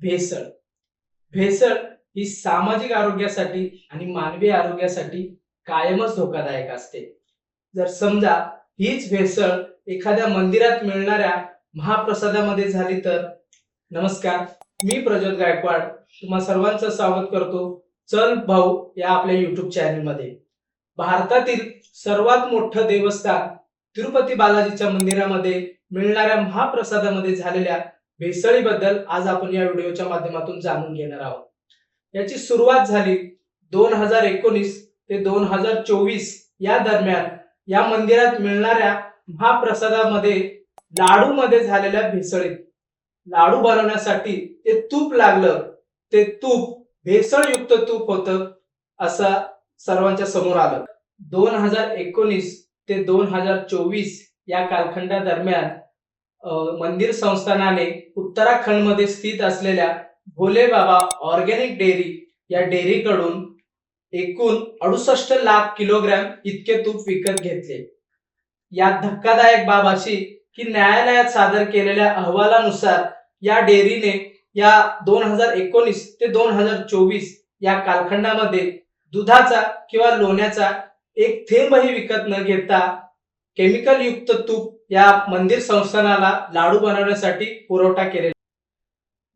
भेसळ. भेसळ ही सामाजिक आरोग्यासाठी आणि मानवी आरोग्यासाठी कायमच धोकादायक असते. जर समजा हीच भेसळ एखाद्या मंदिरात मिळणाऱ्या महाप्रसादामध्ये झाली तर? नमस्कार मी प्रज्योत गायकवाड तुम्हा सर्वांचं स्वागत करतो. चल भाऊ या आपल्या युट्यूब चॅनलमध्ये भारतातील सर्वात मोठं देवस्थान तिरुपती बालाजीच्या मंदिरामध्ये मिळणाऱ्या महाप्रसादामध्ये झालेल्या भेसळीबद्दल आज आपण या व्हिडिओच्या माध्यमातून जाणून घेणार आहोत. याची सुरुवात झाली दोन हजार एकोणीस ते दोन हजार चोवीस या दरम्यान या मंदिरात मिळणाऱ्या महाप्रसादामध्ये लाडू मध्ये झालेल्या भेसळीत. लाडू बनवण्यासाठी ते तूप लागलं. ते तूप भेसळयुक्त तूप होतं असं सर्वांच्या समोर आलं. दोन हजार एकोणीस ते दोन हजार चोवीस या कालखंडादरम्यान मंदिर संस्थानाने उत्तराखंडमध्ये स्थित असलेल्या भोले बाबा ऑर्गॅनिक डेअरी या डेअरीकडून एकूण अडुसष्ट लाख किलोग्रॅम इतके तूप विकत घेतले. यात धक्कादायक बाब अशी की न्यायालयात सादर केलेल्या अहवालानुसार या डेअरीने या दोन हजार एकोणीस ते दोन हजार चोवीस या कालखंडामध्ये दुधाचा किंवा लोण्याचा एक थेंबही विकत न घेता केमिकल युक्त तूप या मंदिर संस्थानाला लाडू बनवण्यासाठी पुरवठा केले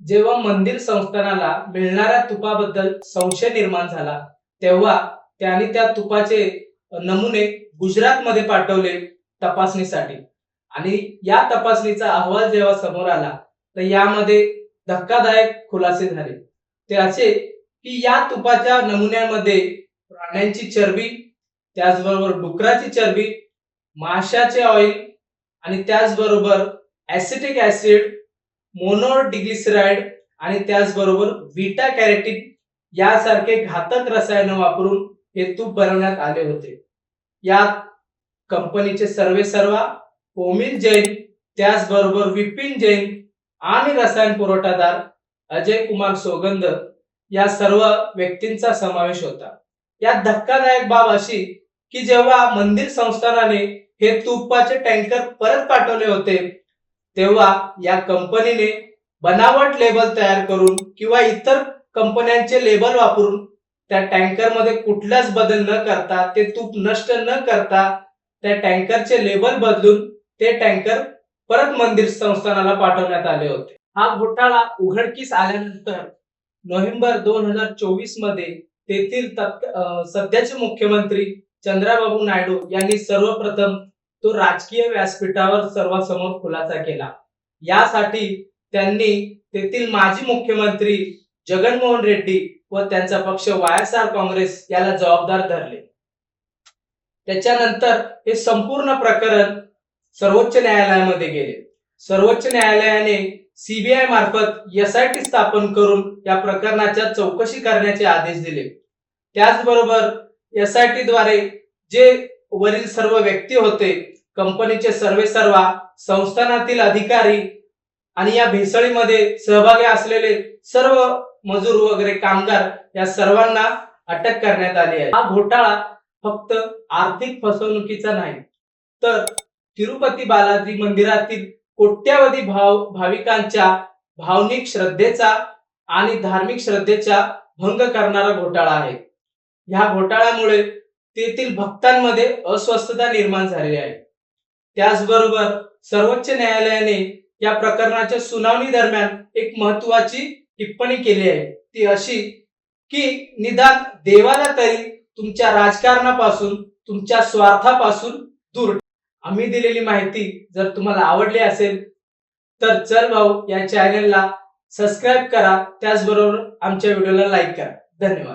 जेव्हा मंदिर संस्थानाला मिळणाऱ्या तुपाबद्दल संशय निर्माण झाला तेव्हा त्यांनी त्या तुपाचे नमुने गुजरातमध्ये पाठवले तपासणीसाठी. आणि या तपासणीचा अहवाल जेव्हा समोर आला तर यामध्ये धक्कादायक खुलासे झाले. ते असे की या तुपाच्या नमुन्यामध्ये प्राण्यांची चरबी त्याचबरोबर डुकराची चरबी माशाचे ऑइल आणि त्याचबरोबर ऍसिटिक ऍसिड मोनोडिग्लिसराइड आणि त्याचबरोबर व्हिटा कॅरेटिन यासारखे घातक रसायन वापरून हे तूप बनवण्यात आले होते. यात कंपनीचे सर्वे सर्वा ओमिल जैन त्याचबरोबर विपिन जैन आणि रसायन पुरवठादार अजय कुमार सोगंद या सर्व व्यक्तींचा समावेश होता. यात धक्कादायक बाब अशी की जेव्हा मंदिर संस्थानाने हे तुपाचे टँकर परत पाठवले होते. तेव्हा या कंपनीने बनावट लेबल तयार करून किंवा इतर कंपन्यांचे लेबल वापरून त्या टँकरमध्ये कुठलाच बदल न करता ते तूप नष्ट न करता त्या टँकरचे लेबल बदलून ते टँकर परत मंदिर संस्थानाला पाठवण्यात आले होते. हा घोटाळा उघडकीस आल्यानंतर नोव्हेंबर दोन हजार चोवीसमध्ये तेथील सध्याचे मुख्यमंत्री चंद्राबाबू नायडू यांनी सर्वप्रथम तो राजकीय व्यासपीठावर सर्वांसमोर खुलासा केला. यासाठी त्यांनी तेथील माजी मुख्यमंत्री जगनमोहन रेड्डी व त्यांचा पक्ष वाय एस आर काँग्रेस याला जबाबदार धरले. त्याच्यानंतर हे संपूर्ण प्रकरण सर्वोच्च न्यायालयामध्ये गेले. सर्वोच्च न्यायालयाने सीबीआय मार्फत एसआयटी स्थापन करून या प्रकरणाच्या चौकशी करण्याचे आदेश दिले. त्याचबरोबर एसआयटी द्वारे जे वरील सर्व व्यक्ती होते. कंपनीचे सर्वे सर्वा संस्थानातील अधिकारी आणि या भेसळीमध्ये सहभागी असलेले सर्व मजूर वगैरे कामगार या सर्वांना अटक करण्यात आली आहे. हा घोटाळा फक्त आर्थिक फसवणुकीचा नाही तर तिरुपती बालाजी मंदिरातील कोट्यावधी भाव भाविकांच्या भावनिक श्रद्धेचा आणि धार्मिक श्रद्धेचा भंग करणारा घोटाळा आहे. ह्या घोटाळ्यामुळे तेथील भक्तांमध्ये अस्वस्थता निर्माण झाली आहे. त्याचबरोबर सर्वोच्च न्यायालयाने या प्रकरणाच्या सुनावणी दरम्यान एक महत्वाची टिप्पणी केली आहे. ती अशी की निदान देवाला तरी तुमच्या राजकारणापासून तुमच्या स्वार्थापासून दूर आम्ही दिलेली माहिती जर तुम्हाला आवडली असेल तर चल भाऊ या चॅनलला सबस्क्राईब करा. त्याचबरोबर आमच्या व्हिडिओला लाईक करा. धन्यवाद.